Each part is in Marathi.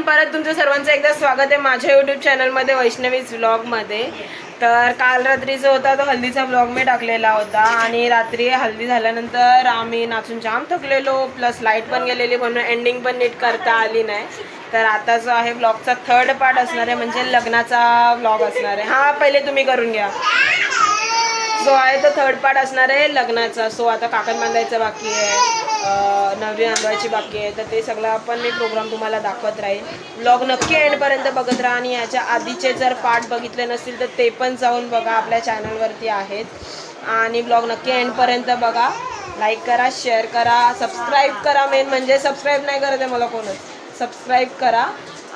परत तुमचं सर्वांचं एकदा स्वागत आहे माझ्या यूट्यूब चॅनलमध्ये वैष्णवीज व्लॉगमध्ये तर काल रात्रीचा होता तो हल्दीचा ब्लॉग मी टाकलेला होता. आणि रात्री हल्दी झाल्यानंतर आम्ही नाचून जाम थकलेलो. प्लस लाइट पण गेलेली म्हणून एंडिंग पण नीट करता आली नाही. तर आता जो आहे ब्लॉगचा थर्ड पार्ट असणार आहे म्हणजे लग्नाचा ब्लॉग असणार आहे. हा पहिले तुम्ही करून घ्या. जो आहे तो थर्ड पार्ट असणार आहे लग्नाचा. सो आता काकण बांधायचं बाकी आहे नवरी नांदवायची बाकी आहे तर ते सगळं आपण मी प्रोग्राम तुम्हाला दाखवत राहील ब्लॉग नक्की एंडपर्यंत बघत राहा आणि याच्या आधीचे जर पार्ट बघितले नसतील तर ते पण जाऊन बघा. आपल्या चॅनलवरती आहेत. आणि ब्लॉग नक्की एंडपर्यंत बघा. लाईक करा शेअर करा सबस्क्राईब करा मेन म्हणजे सबस्क्राईब नाही करत आहे मला कोणच. सबस्क्राईब करा.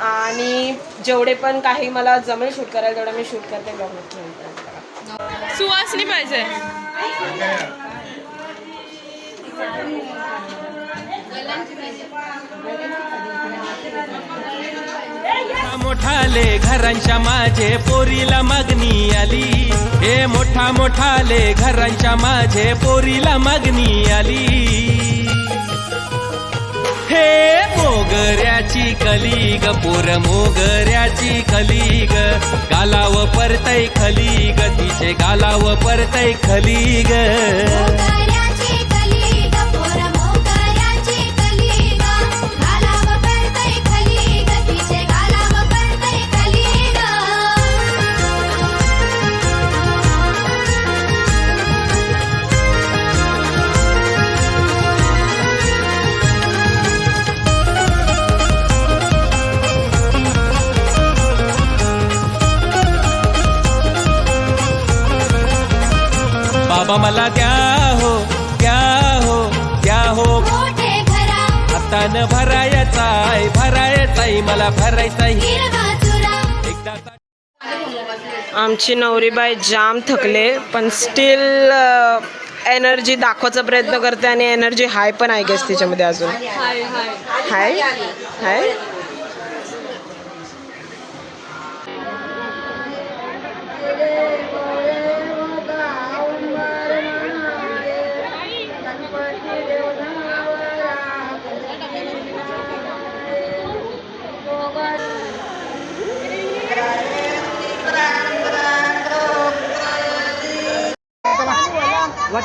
आणि जेवढे पण काही मला जमेल शूट करायला तेवढं मी शूट करते. ब्लॉग नक्की सुवासनी पाहिजे. मोठाले घरांच्या माझे पोरीला मागणी आली. हे मोठा मोठाले घरांच्या माझे पोरीला मागणी आली. हे मोगऱ्याची कली ग पोर मोगऱ्याची कली गालाव परतय खलीग तिचे गालाव परतय खलीग. मला द्या हो द्या हो द्या हो? आता न भरायचाय भरायचाय मला भरायचाय. आमची नवरीबाई जाम थकले पण स्टील एनर्जी दाखवायचा प्रयत्न करते आणि एनर्जी हाय पण आहे गेस तिच्यामध्ये अजून. हाय. हाय? हाय?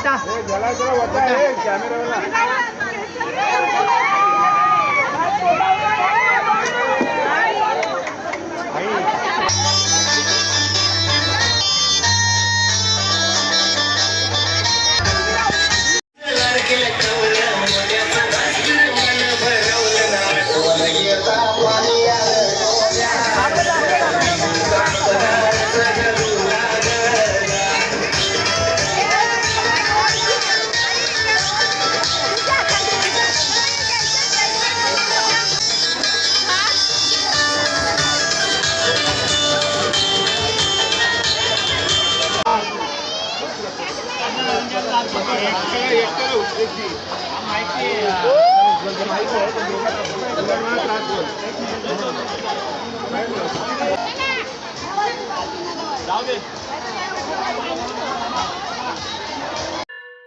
हाय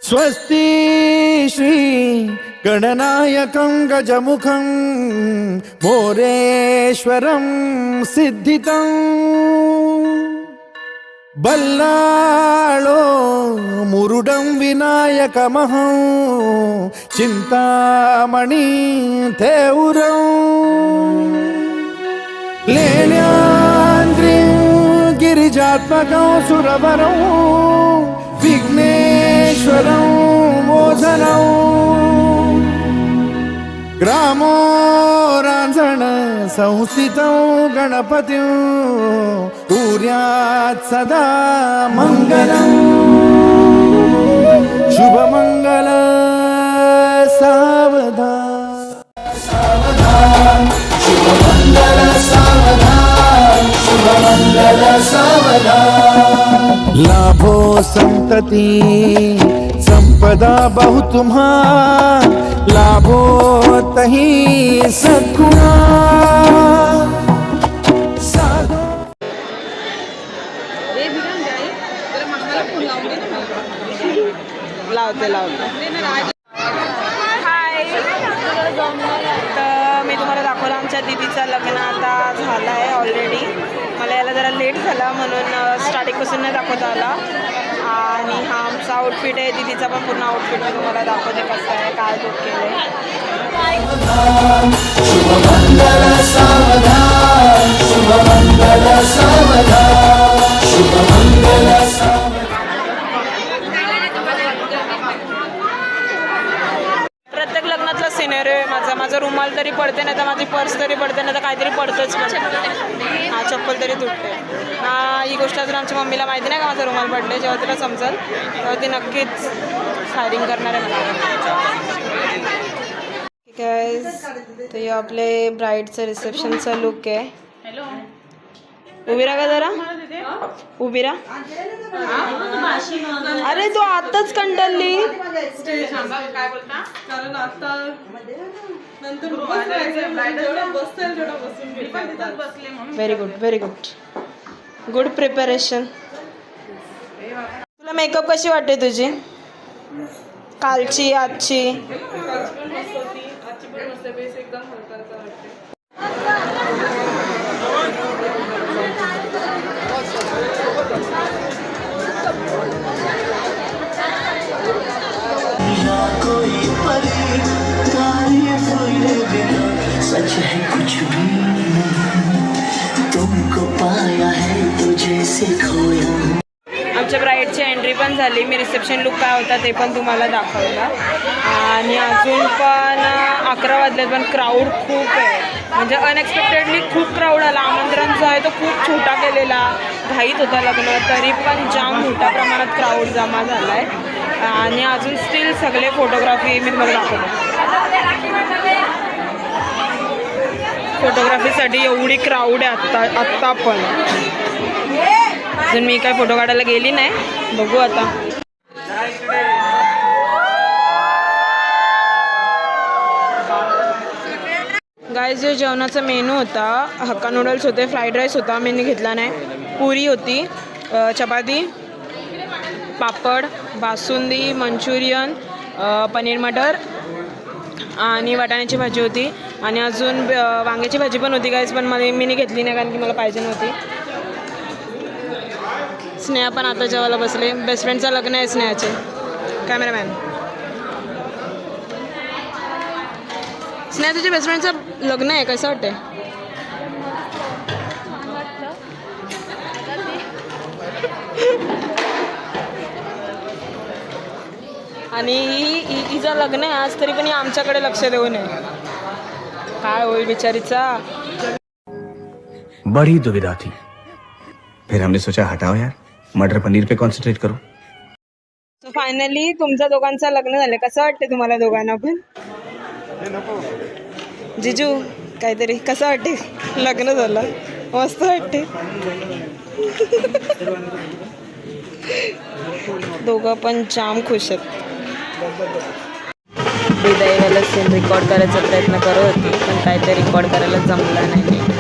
स्वस्ति श्री गणनायकं गजमुखं मोरेश्वरं सिद्धितम् బల్లాళో మురుడం వినాయకమహం చింతామణి తేవురం. లేణ్యాంద్రి గిరిజాత్మకం సురవరం విఘ్నేశ్వరం మోధనం గ్రామో రాంజణ సంస్థితం గణపతి कुर्यात् सदा मङ्गलम्। शुभमङ्गल सावधान। लाभो संतति संपदा बहु तुम्हा लाभो तही सद्गुणा। घेतलेला होता हाय तर मी तुम्हाला दाखवलं आमच्या दिदीचं लग्न आता झालं आहे ऑलरेडी मला याला जरा लेट झाला म्हणून स्टार्टिंगपासून नाही दाखवता आला. आणि हा आमचा आउटफिट आहे दिदीचा पण पूर्ण आउटफिट मी तुम्हाला दाखवते कसं आहे काय लुक केलं आहे सिनेरिओ आहे. माझा माझा रुमाल तरी पडते नाही तर माझी पर्स तरी पडते नाही तर काहीतरी पडतंच हा चप्पल तरी तुटते. हा ही गोष्ट अजून आमच्या मम्मीला माहिती नाही का माझा रुमाल पडले जेव्हा तिला समजेल तेव्हा ती नक्कीच फायरिंग करणार आहे मला. ठीक आहे तर हे आपले ब्राईडचं रिसेप्शनचा लुक आहे. उभी राहा का जरा. उभी राहा. अरे तू आताच कंटाळली. Very good very good good preparation तुला मेकअप कशी वाटते तुझी? कालची आजची? सच है कुछ भी नहीं। तुमको पाया है तुझे से खोया आमच्या ब्राईडची एंट्री पण झाली. मी रिसेप्शन लुक काय होता ते पण तुम्हाला दाखवलं आणि अजून पण अकरा वाजले पण क्राऊड खूप आहे. म्हणजे अनएक्सपेक्टेडली खूप क्राऊड आला. आमंत्रण जो आहे तो खूप छोटा केलेला. घाईत होता लग्न तरी पण जाम मोठ्या प्रमाणात क्राऊड जमा झाला आहे आणि अजून स्टील सगळे फोटोग्राफी मी तुम्हाला दाखवतो फोटोग्राफीसाठी एवढी क्राऊड आहे आत्ता आत्ता पण. अजून मी काय फोटो काढायला गेली नाही. बघू आता. गाय जे जेवणाचा मेनू होता हक्का नूडल्स होते फ्राईड राईस होता मी घेतला नाही. पुरी होती चपाती पापड बासुंदी मंचुरियन पनीर मटर आणि वाटाण्याची भाजी होती. आणि अजून वांग्याची भाजी पण होती काहीच पण मला मी घेतली नाही कारण की मला पाहिजे नव्हती. स्नेहा पण आता जेवायला बसले. बेस्ट फ्रेंडचं लग्न आहे स्नेहाचे. कॅमेरामॅन स्नेहा तुझ्या बेस्ट फ्रेंडचं लग्न आहे कसं वाटतंय? आणि ही- हिचं लग्न आहे आज तरी पण ही आमच्याकडे लक्ष देऊ नये काय होईल बिचारीचा? बड़ी दुविधा थी फिर हमने सोचा हटाओ यार. मटर पनीर पे कंसंट्रेट करो. सो फायनली तुमच्या दोघांचं लग्न झालं. कसं वाटते तुम्हाला दोघांना पण? जिजू काहीतरी कसं वाटते लग्न झालं. मस्त वाटते दोघं पण जाम खुश आहेत. विदाईवाला सीन रेकॉर्ड करायचा प्रयत्न करत होती पण काहीतरी रेकॉर्ड करायला जमला नाही.